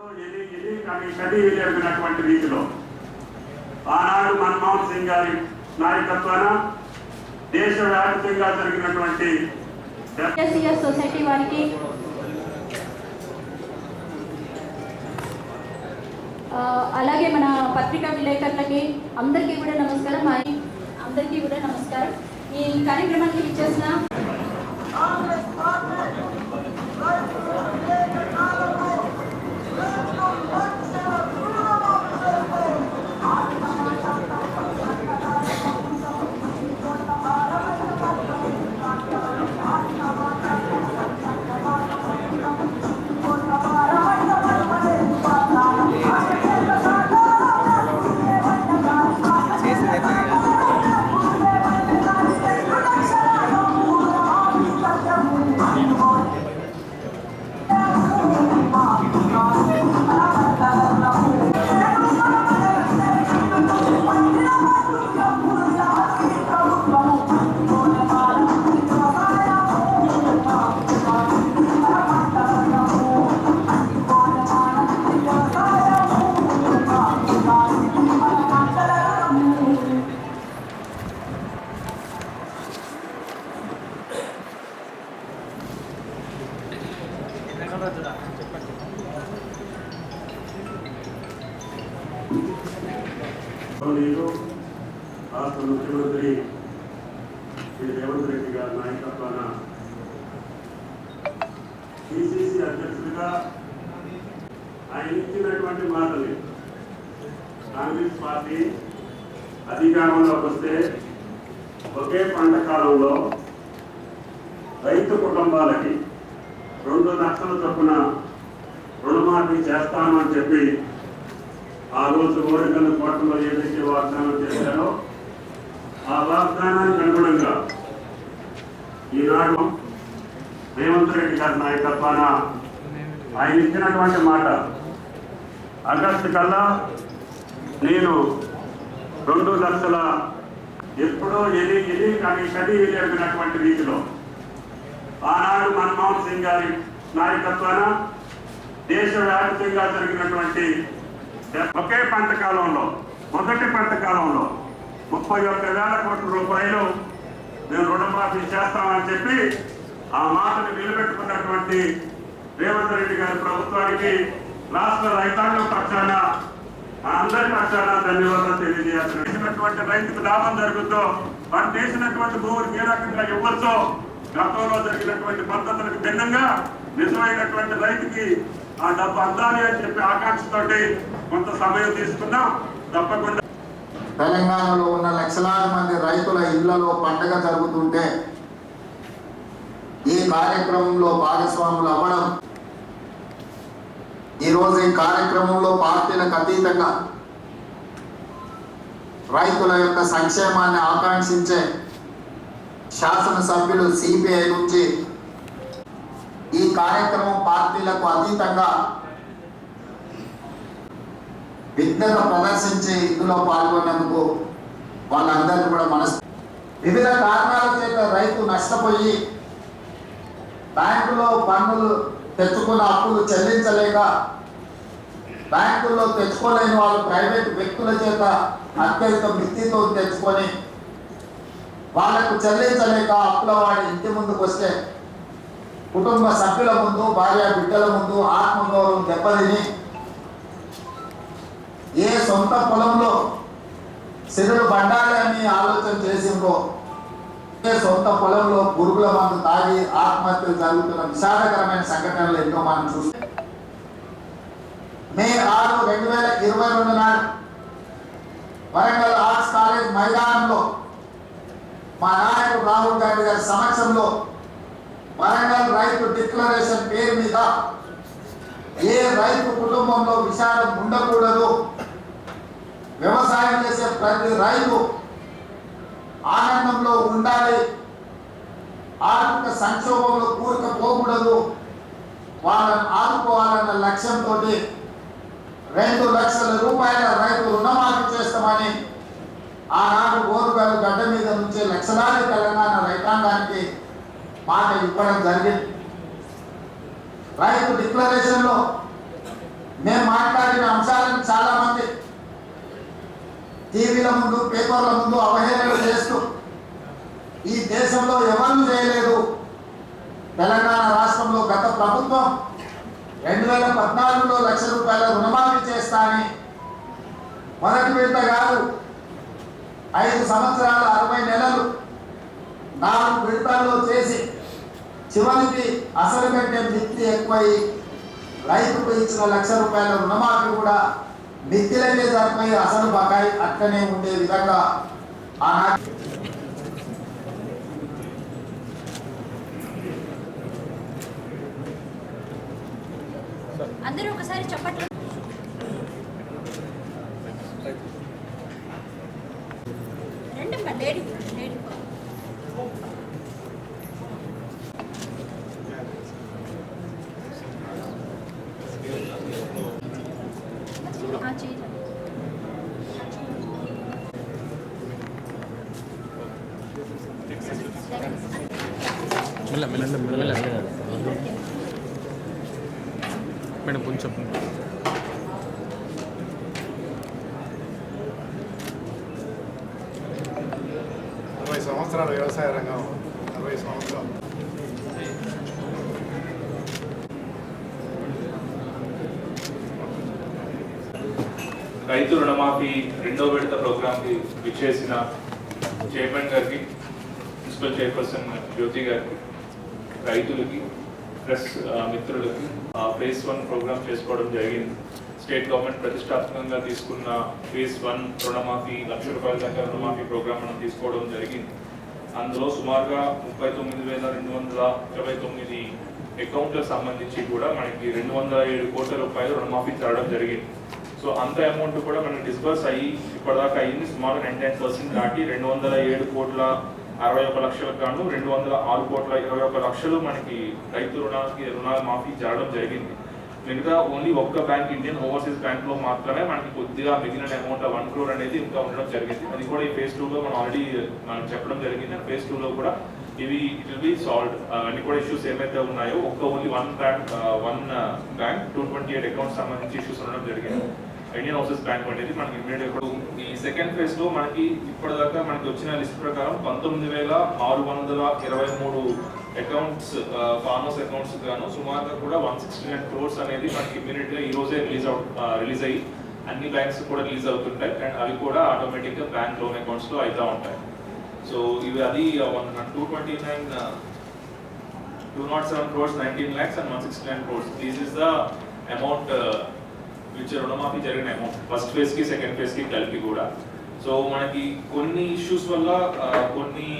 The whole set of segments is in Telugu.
ఎన్ని రీతిలో ఆనాడు మన్మోహన్ సింగ్ గారి నాయకత్వాన దేశవ్యాప్తంగా జరిగినటువంటి సొసైటీ వారికి అలాగే మన పత్రికా విలేకరులకి అందరికీ కూడా నమస్కారం. మా అందరికీ కూడా నమస్కారం. ఈ కార్యక్రమానికి ఇచ్చేసిన పిసిసి అధ్యక్షుడిగా ఆయన ఇచ్చినటువంటి మాటలు. కాంగ్రెస్ పార్టీ అధికారంలోకి వస్తే ఒకే పంట కాలంలో రైతు కుటుంబాలకి రెండు లక్షల చొప్పున రుణమాఫీ చేస్తాను అని చెప్పి ఆ రోజు ఓడికల కోటలో ఏదైతే వాగ్దానం చేశారో ఆ వాగ్దానానికి అనుగుణంగా ఈనాడు రేవంత్ రెడ్డి గారి నాయకత్వాన ఆయన ఇచ్చినటువంటి మాట ఆగస్టు కల్లా నేను రెండు లక్షల ఎప్పుడో ఎది ఎది కానీ కది ఎదిగినటువంటి రీతిలో ఆనాడు మన్మోహన్ సింగ్ గారి నాయకత్వాన దేశవ్యాప్తంగా జరిగినటువంటి ఒకే పంట కాలంలో మొదటి పంట కాలంలో ముప్పై ఒక్క వేల కోట్ల రూపాయలు మేము రుణమాఫీ చేస్తామని చెప్పి ఆ మాటను నిలబెట్టుకున్నటువంటి రేవంత్ రెడ్డి గారి ప్రభుత్వానికి రాష్ట్ర రైతాంగం పక్షాన ఆ అందరి పక్షాన ధన్యవాదాలు తెలియజేస్తున్నటువంటి రైతుకు లాభం జరుగుతో వారు చేసినటువంటి భూములు ఏ రకంగా ఇవ్వచ్చో గతంలో జరిగినటువంటి పద్ధతులకు భిన్నంగా నిజమైనటువంటి రైతుకి ఆ డబ్బు అందాలి అని చెప్పి ఆకాంక్షతోటి కొంత సమయం తీసుకున్నాం. తప్పకుండా తెలంగాణలో ఉన్న లక్షలాది మంది రైతుల ఇళ్ళలో పండగ జరుగుతుంటే కార్యక్రమంలో భాగస్వాములు అవ్వడం ఈరోజు ఈ కార్యక్రమంలో పార్టీలకు అతీతంగా రైతుల యొక్క సంక్షేమాన్ని ఆకాంక్షించే శాసనసభ్యులు సిపిఐ నుంచి ఈ కార్యక్రమం పార్టీలకు అతీతంగా విజ్ఞత ప్రదర్శించి ఇందులో పాల్గొన్నందుకు వాళ్ళందరికీ కూడా మనసు వివిధ కారణాల చేత రైతు నష్టపోయి బ్యాంకులో పన్నులు తెచ్చుకున్న అప్పులు చెల్లించలేక బ్యాంకుల్లో తెచ్చుకోలేని వాళ్ళు ప్రైవేట్ వ్యక్తుల చేత అత్యంత మిత్తితో తెచ్చుకొని వాళ్ళకు చెల్లించలేక అప్పుల వాడి ఇంటి ముందుకు వస్తే కుటుంబ సభ్యుల ముందు భార్య బిడ్డల ముందు ఆత్మగౌరవం దెబ్బతిని ఏ సొంత పొలంలో సిరులు బండాలి అని ఆలోచన చేసిందో సొంత పొలంలో పురుగుల మందు తాగి ఆత్మహత్యలు జరుగుతున్న విషాదకరమైన సంఘటనలు ఎన్నో మనం చూస్తాం. మే ఆరు రెండు వేల ఇరవై రెండు నాడు వరంగల్ ఆర్ట్స్ కాలేజ్ మైదానంలో మా నాయకుడు రాహుల్ గాంధీ గారి సమక్షంలో వరంగల్ రైతు డిక్లరేషన్ పేరు మీద ఏ రైతు కుటుంబంలో విషాదం ఉండకూడదు వ్యవసాయం చేసే ప్రతి రైతు ఆనందంలో ఉండాలి. ఆర్థిక సంక్షోభంలో కూరుకుపోకూడదు. వాళ్ళని ఆదుకోవాలన్న లక్ష్యంతో రెండు లక్షల రూపాయల రైతు రుణమాఫీ చేస్తామని ఆనాడు ఓరుగారు గడ్డ మీద నుంచి లక్షలాది తెలంగాణ రైతాంగానికి మాట ఇవ్వడం జరిగింది. రైతు డిక్లరేషన్లో మేము మాట్లాడిన అంశాలను చాలా మంది టీవీల ముందు పేపర్ల ముందు అవహేళన చేస్తూ ఈ దేశంలో ఎవరు చేయలేదు. తెలంగాణ రాష్ట్రంలో గత ప్రభుత్వం రెండు వేల పద్నాలుగులో లక్ష రూపాయల రుణమాఫీ చేస్తానని మొదటి విడత కాదు ఐదు సంవత్సరాల అరవై నెలలు నాలుగు విడతల్లో చేసి చివరికి అసలు కంటే మిత్తి ఎక్కువై రైతుకు ఇచ్చిన లక్ష రూపాయల రుణమాఫీ కూడా మిత్తిలకే జరిపోయి అసలు బకాయి అక్కనే ఉండే విధంగా ఆనాటి అందరూ ఒకసారి చెప్పట్లు రెండు లేడీ లేడీ ఆ, చేయండి. మెల్ల మెల్ల మెల్ల మేడం కొంచెం. అరవై సంవత్సరాలు వ్యవసాయ రంగం. అరవై సంవత్సరాలు. రైతు రుణమాఫీ రెండో విడత ప్రోగ్రామ్కి విచ్చేసిన చైర్మన్ గారికి ప్రిన్సిపల్ చైర్పర్సన్ జ్యోతి గారికి రైతులకి ప్రెస్ ఆ, మిత్రులకి ఫేజ్ వన్ ప్రోగ్రామ్ చేసుకోవడం జరిగింది. స్టేట్ గవర్నమెంట్ ప్రతిష్టాత్మకంగా తీసుకున్న ఫేజ్ వన్ రుణమాఫీ లక్ష రూపాయల దాకా రుణమాఫీ ప్రోగ్రామ్ మనం తీసుకోవడం జరిగింది. అందులో సుమారుగా ముప్పై తొమ్మిది వేల రెండు వందల ఇరవై తొమ్మిది అకౌంట్లకు సంబంధించి కూడా మనకి రెండు వందల ఏడు కోట్ల రూపాయలు రుణమాఫీ జరగడం జరిగింది. సో అంత అమౌంట్ కూడా మనకి డిస్బర్స్ అయ్యి ఇప్పటిదాకా అయ్యింది. సుమారు నైన్ నైన్ పర్సెంట్ దాటి రెండు వందల ఏడు కోట్ల అరవై ఒక లక్షలకు గాను రెండు వందల ఆరు కోట్ల ఇరవై ఒక లక్షలు మనకి రైతు రుణాలకి రుణాలు మాఫీ జరగడం జరిగింది. మిగతా ఓన్లీ ఒక్క బ్యాంక్ ఇండియన్ ఓవర్సీస్ బ్యాంక్లో మాత్రమే మనకి కొద్దిగా మిగిలిన అమౌంట్ వన్ క్రోర్ అనేది ఇంకా ఉండడం జరిగింది. అది కూడా ఈ ఫేజ్ టూ లో మనం ఆల్రెడీ మనం చెప్పడం జరిగింది. ఫేజ్ టూ లో కూడా ఇవి ఇట్ విల్ బి సాల్వ్ అన్ని కూడా ఇష్యూస్ ఏమైతే ఉన్నాయో ఒక్క only one bank one bank two twenty eight accounts సంబంధించి ఇష్యూస్ ఉండడం జరిగింది. ఇండియన్ హౌసెస్ బ్యాంక్ అనేది మనకి ఇమీడియట్ ఇప్పుడు ఈ సెకండ్ ఫేజ్లో మనకి ఇప్పటిదాకా మనకి వచ్చిన లిస్ట్ ప్రకారం పంతొమ్మిది వేల ఆరు వందల ఇరవై మూడు అకౌంట్స్ ఫార్మర్స్ అకౌంట్స్ గాను సుమారుగా కూడా వన్ సిక్స్టీ నైన్ క్రోర్స్ అనేది మనకి ఇమీడియట్గా ఈ రోజే రిలీజ్ అవుట్ రిలీజ్ అయ్యి అన్ని బ్యాంక్స్ కూడా రిలీజ్ అవుతుంటాయి. అండ్ అవి కూడా ఆటోమేటిక్గా బ్యాంక్ లోన్ అకౌంట్స్లో అవుతా ఉంటాయి. సో ఇవి అది one two twenty nine two nought seven crores nineteen lakhs and one sixty nine crores these is the amount which రుణమాఫీ జరిగిన అమౌంట్ ఫస్ట్ ఫేజ్కి సెకండ్ ఫేజ్కి కలిపి కూడా. సో మనకి కొన్ని ఇష్యూస్ వల్ల కొన్ని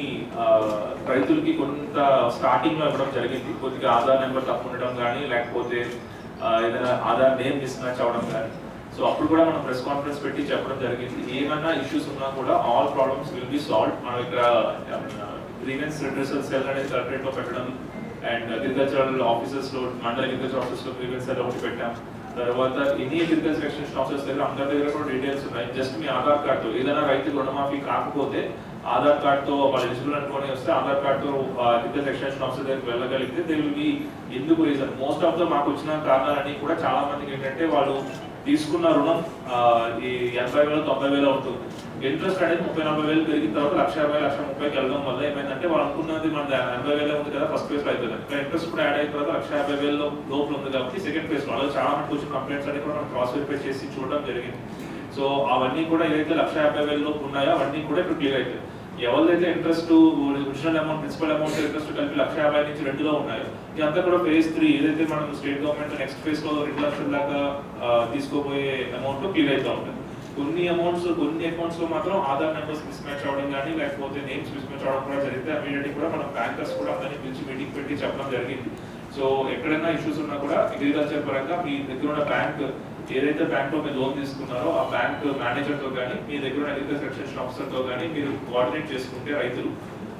రైతులకి కొంత స్టార్టింగ్లో ఇవ్వడం జరిగింది. కొద్దిగా ఆధార్ నెంబర్ తప్పు ఉండడం కానీ లేకపోతే ఏదైనా ఆధార్ నేమ్ మిస్ మ్యాచ్ కానీ సో అప్పుడు కూడా మనం ప్రెస్ కాన్ఫరెన్స్ పెట్టి చెప్పడం జరిగింది. ఏమైనా ఇష్యూస్ ఉన్నా కూడా all problems will be solve మనం ఇక్కడ గ్రీవెన్స్ రిడ్రెసల్ సెల్ అనేది కలెక్టరేట్లో పెట్టడం అండ్ అగ్రికల్చరల్ ఆఫీసెస్లో మండల అగ్రికల్చర్ ఆఫీస్లో గ్రీవెన్స్ సెల్ ఒకటి పెట్టాం. తర్వాత ఎన్ని అగ్రికల్చర్ ఎక్స్టెన్షన్ ఆఫీసర్స్ దగ్గర అందరి దగ్గర కూడా డీటెయిల్స్ ఉన్నాయి. జస్ట్ మీ ఆధార్ కార్డు ఏదైనా రైతు రుణమాఫీ కాకపోతే ఆధార్ కార్డుతో వాళ్ళు ఎలిజిబుల్ అనుకొని వస్తే ఆధార్ కార్డుతో అగ్రికల్చర్ ఎక్స్టెన్షన్ ఆఫీసర్ దగ్గరికి వెళ్ళగలిగితే దే విల్ బి ఎందుకు రీజన్ మోస్ట్ ఆఫ్ ద మాకు వచ్చిన కారణాలన్నీ కూడా చాలా మందికి ఏంటంటే వాళ్ళు తీసుకున్న రుణం ఈ ఎనభై వేల తొంభై వేల అవుతుంది. ఇంట్రెస్ట్ అనేది ముప్పై నలభై వేలు పెరిగిన తర్వాత లక్ష యాభై లక్ష ముప్పైకి వెళ్ళడం వల్ల ఏమైందంటే వాళ్ళు అనుకున్నది మన ఎనభై వేలే ఉంది కదా ఫస్ట్ ఫేజ్లో అవుతుంది ఇక్కడ ఇంట్రెస్ట్ కూడా యాడ్ అయిన తర్వాత లక్ష యాభై వేలు లోపల ఉంది కాబట్టి సెకండ్ ఫేజ్లో. అలాగే చాలా మంది వచ్చిన కంప్లైంట్స్ అనేది కూడా మనం క్రాస్ వెరిఫై చేసి చూడడం జరిగింది. సో అవన్నీ కూడా ఏదైతే లక్ష యాభై వేల లోపు ఉన్నాయో అవన్నీ కూడా ఇప్పుడు క్లియర్ అవుతాయి ఎవరిదైతే interest original amount principal amount interest కలిపి లక్ష యాభై నుంచి రెండులో ఉన్నాయో ఇదంతా కూడా ఫేజ్ త్రీ ఏదైతే మనం స్టేట్ గవర్నమెంట్ నెక్స్ట్ ఫేజ్లో రెండు లక్షల దాకా తీసుకోబోయే అమౌంట్ క్లియర్ అవుతా ఉంటుంది. కొన్ని అమౌంట్స్ కొన్ని అకౌంట్స్లో మాత్రం ఆధార్ నెంబర్స్ మిస్ మ్యాచ్ అవడం కానీ లేకపోతే నేమ్స్ మిస్ మ్యాచ్ అవడం కూడా జరిగితే అమీడియట్లీ కూడా మనం బ్యాంకర్స్ కూడా అందరినీ పిలిచి మీటింగ్ పెట్టి చెప్పడం జరిగింది. సో ఎక్కడైనా ఇష్యూస్ ఉన్నా కూడా అగ్రికల్చర్ పరంగా మీ దగ్గర ఉన్న బ్యాంక్ ఏదైతే బ్యాంక్లో మీరు లోన్ తీసుకున్నారో ఆ బ్యాంక్ మేనేజర్తో కానీ మీ దగ్గర ఉన్న అగ్రికల్చర్ ఎక్స్టెన్షన్ ఆఫీసర్తో కానీ మీరు కోఆర్డినేట్ చేసుకుంటే రైతులు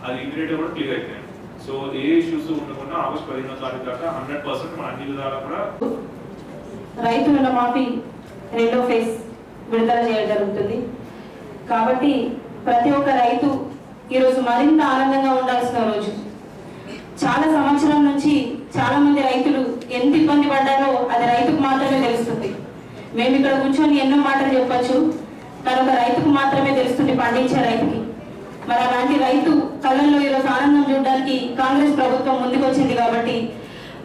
అది ఇమీడియట్ కూడా క్లియర్ అవుతాయి సో ఏ ఇష్యూస్ ఉండకుండా ఆగస్ట్ పదిహేనో తారీఖు దాకా హండ్రెడ్ పర్సెంట్ మన అన్ని విధాలా కూడా రైతు రుణమాఫీ రెండో ఫేజ్ విడుదల చేయడం జరుగుతుంది. కాబట్టి ప్రతి ఒక్క రైతు ఈరోజు మరింత ఆనందంగా ఉండాల్సిన రోజు. చాలా సంవత్సరం నుంచి చాలా మంది రైతులు ఎంత ఇబ్బంది పడ్డారో అది రైతుకు మాత్రమే తెలుస్తుంది. మేము ఇక్కడ కూర్చొని ఎన్నో మాటలు చెప్పచ్చు. కానీ ఒక రైతుకు మాత్రమే తెలుస్తుంది పండించే రైతుకి. మరి అలాంటి రైతు కళ్ళల్లో ఈరోజు ఆనందం చూడడానికి కాంగ్రెస్ ప్రభుత్వం ముందుకొచ్చింది కాబట్టి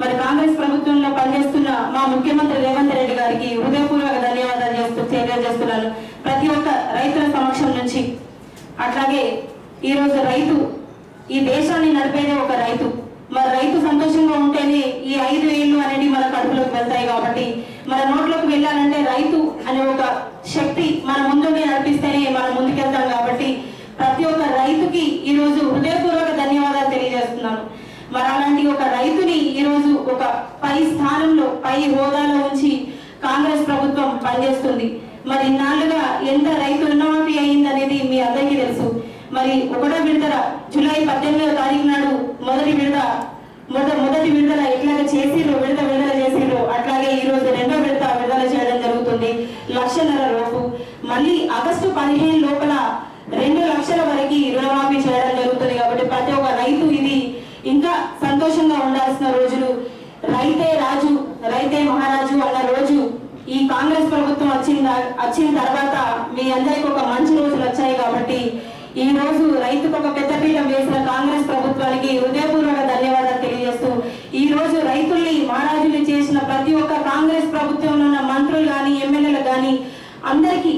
మరి కాంగ్రెస్ ప్రభుత్వంలో పనిచేస్తున్న మా ముఖ్యమంత్రి రేవంత్ రెడ్డి గారికి హృదయపూర్వక ధన్యవాదాలు చేస్తూ తెలియజేస్తున్నాను. ప్రతి ఒక్క రైతుల సమక్షం నుంచి. అట్లాగే ఈరోజు రైతు ఈ దేశాన్ని నడిపేదే ఒక రైతు. మరి రైతు సంతోషంగా ఉంటేనే ఈ ఐదు ఏళ్ళు అనేది మన కడుపులోకి వెళ్తాయి కాబట్టి మన నోట్లోకి వెళ్ళాలంటే రైతు అనే ఒక శక్తి మన ముందుండి నడిపిస్తేనే మనం ముందుకెళ్తాం కాబట్టి ప్రతి ఒక్క రైతుకి ఈరోజు హృదయపూర్వక మరి అలాంటి ఒక రైతుని ఈరోజు ఒక పై స్థానంలో పై హోదాలో ఉంచి కాంగ్రెస్ ప్రభుత్వం పనిచేస్తుంది. మరి ఇన్నాళ్ళుగా ఎంత రైతు రుణమాఫీ అయింది అనేది మీ అందరికీ తెలుసు. మరి ఒకటో విడతల జూలై పద్దెనిమిదవ తారీఖు నాడు మొదటి విడత మొదటి విడుదల ఎట్లాగ చేసిరో విడత విడుదల చేసిరో అట్లాగే ఈ రోజు రెండో విడత విడుదల చేయడం జరుగుతుంది లక్షన్నర లోపు మళ్ళీ ఆగస్టు పదిహేను లోపల రెండు లక్షల వరకు రుణమాఫీ చేయడం జరుగుతుంది కాబట్టి ప్రతి ఒక్క రైతు ఇది ఇంకా సంతోషంగా ఉండాల్సిన రోజులు రైతే రాజు రైతే మహారాజు అన్న రోజు ఈ కాంగ్రెస్ ప్రభుత్వం వచ్చిన వచ్చిన తర్వాత మీ అందరికి ఒక మంచి రోజులు వచ్చాయి కాబట్టి ఈ రోజు రైతుకు ఒక పెద్దపీఠం వేసిన కాంగ్రెస్ ప్రభుత్వానికి హృదయపూర్వక ధన్యవాదాలు తెలియజేస్తూ ఈ రోజు రైతుల్ని మహారాజులు చేసిన ప్రతి ఒక్క కాంగ్రెస్ ప్రభుత్వంలో ఉన్న మంత్రులు కానీ ఎమ్మెల్యేలు కానీ అందరికీ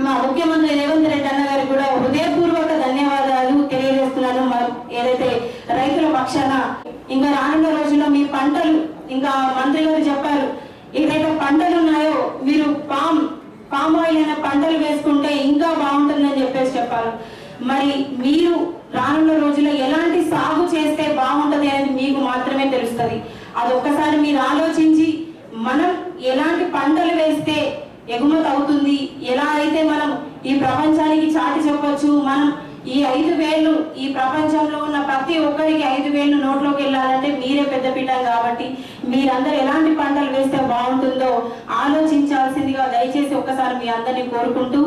మా ముఖ్యమంత్రి రేవంత్ రెడ్డి అన్న గారికి కూడా హృదయపూర్వక ధన్యవాదాలు తెలియజేస్తున్నాను మ- ఏదైతే రైతుల పక్షాన ఇంకా రానున్న రోజుల్లో మీ పంటలు ఇంకా మంత్రి గారు చెప్పారు ఏదైతే పంటలు ఉన్నాయో మీరు పామ్ పామ్ ఆయిల్ అనే పంటలు వేసుకుంటే ఇంకా బాగుంటుందని చెప్పేసి చెప్పారు మరి మీరు రానున్న రోజుల్లో ఎలాంటి సాగు చేస్తే బాగుంటది అనేది మీకు మాత్రమే తెలుస్తుంది అది ఒక్కసారి మీరు ఆలోచించి మనం ఎలాంటి పంటలు వేస్తే ఎగుమతి అవుతుంది? ఎలా అయితే మనం ఈ ప్రపంచానికి చాటి చెప్పొచ్చు? మనం ఈ ఐదు వేలు ఈ ప్రపంచంలో ఉన్న ప్రతి ఒక్కరికి ఐదు వేలు నోట్లోకి వెళ్ళాలంటే మీరే పెద్ద పీఠం కాబట్టి మీరందరూ ఎలాంటి పంటలు వేస్తే బాగుంటుందో ఆలోచించాల్సిందిగా దయచేసి ఒక్కసారి మీ అందరినీ కోరుకుంటూ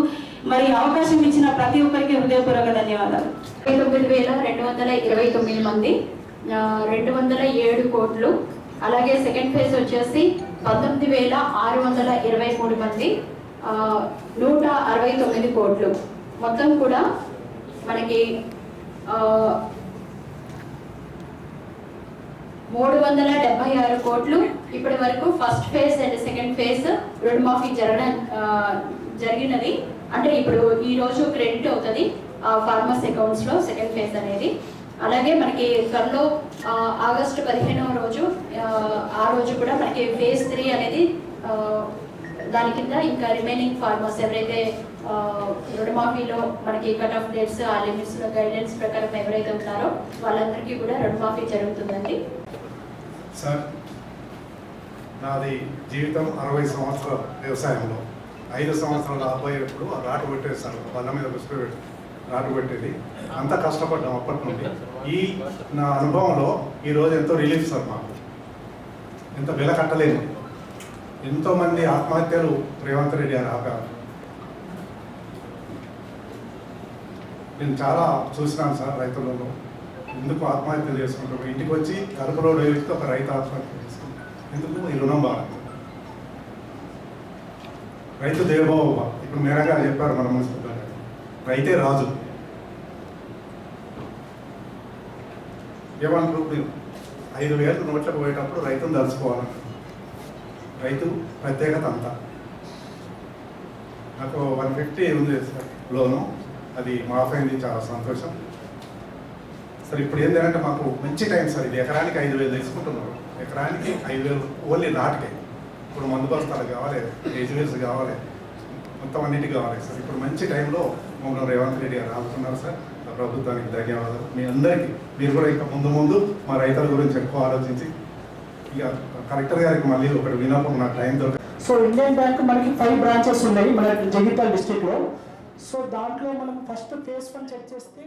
మరి అవకాశం ఇచ్చిన ప్రతి ఒక్కరికి హృదయపూర్వక ధన్యవాదాలు. తొమ్మిది వేల రెండు వందల ఇరవై తొమ్మిది మంది రెండు వందల ఏడు కోట్లు అలాగే సెకండ్ ఫేజ్ వచ్చేసి పంతొమ్మిది వేల ఆరు వందల ఇరవై మూడు మంది నూట అరవై తొమ్మిది కోట్లు. మొత్తం కూడా మనకి మూడు వందల డెబ్బై ఆరు కోట్లు. ఇప్పటి వరకు first phase and second phase రుణమాఫీ జరగడం జరిగినది. అంటే ఇప్పుడు ఈ రోజు క్రెడిట్ అవుతుంది ఫార్మర్స్ అకౌంట్స్లో సెకండ్ ఫేజ్ అనేది. అలాగే మనకి త్వరలో ఆగస్టు పదిహేనవ రోజు ఆ, రోజు కూడా మనకి ఫేజ్ త్రీ అనేది దాని కింద ఇంకా రిమైనింగ్ ఫార్మర్స్ ఎవరైతే రుణమాఫీలో మనకి కట్ ఆఫ్ డేట్స్ ఆ లిమిట్స్లో గైడెన్స్ ప్రకారం ఎవరైతే ఉన్నారో వాళ్ళందరికీ కూడా రుణమాఫీ జరుగుతుందండి. సార్ నాది జీవితం అరవై సంవత్సరాల వ్యవసాయంలో. ఐదు సంవత్సరాల అబ్బాయి ఎప్పుడు ఆ రాటు పెట్టేది బల్ల మీద పెట్టి. రాటు పెట్టేది. అంత కష్టపడ్డాం అప్పటి నుండి. ఈ నా అనుభవంలో ఈరోజు ఎంతో రిలీఫ్ సార్ మాకు. ఎంత వెల కట్టలేదు. ఎంతోమంది ఆత్మహత్యలు రేవంత్ రెడ్డి గారు ఆపారు. నేను చాలా చూసినాను సార్ రైతులలో ఎందుకు ఆత్మహత్య చేసుకుంటాం ఇంటికి వచ్చి కలుపు రోడ్డు ఒక రైతు ఆత్మహత్య చేసుకుంటాం ఎందుకు? ఈ రుణం బాగా రైతు దేవోభవ ఇప్పుడు మేరా చెప్పారు మన మున్సిపల్ రైతే రాజు. ఏమంటారు ఇప్పుడు ఐదు వేలు నోట్లకు పోయేటప్పుడు రైతును దలుచుకోవాలంటారు రైతు ప్రత్యేకత అంతా. నాకు వన్ ఫిఫ్టీ ఉంది సార్ లోను. అది మాఫ్ అయింది చాలా సంతోషం. సార్ ఇప్పుడు ఏంటంటే మాకు మంచి టైం సార్ ఇది. ఎకరానికి ఐదు వేలు తీసుకుంటున్నారు. ఎకరానికి ఐదు వేలు ఓన్లీ నాటుకే. ఇప్పుడు మందు బస్తాలు కావాలి ఏజువేస్ కావాలి మొత్తం అన్నిటికీ కావాలి సార్. ఇప్పుడు మంచి టైంలో మమ్మల్ని రేవంత్ రెడ్డి గారు ఆపుతున్నారు సార్. ప్రభుత్వానికి ధన్యవాదాలు. మీ అందరికీ మీరు కూడా ఇంకా ముందు ముందు మా రైతుల గురించి ఎక్కువ ఆలోచించి ఇక కలెక్టర్ గారికి మళ్ళీ ఒకటి వినప్పుడు నా టైం దొరక. సో ఇండియన్ బ్యాంక్ మనకి ఫైవ్ బ్రాంచెస్ ఉన్నాయి మన జగిత్యాల డిస్ట్రిక్ట్లో సో దాంట్లో మనం ఫస్ట్ ఫేస్ వన్ చెక్ చేస్తే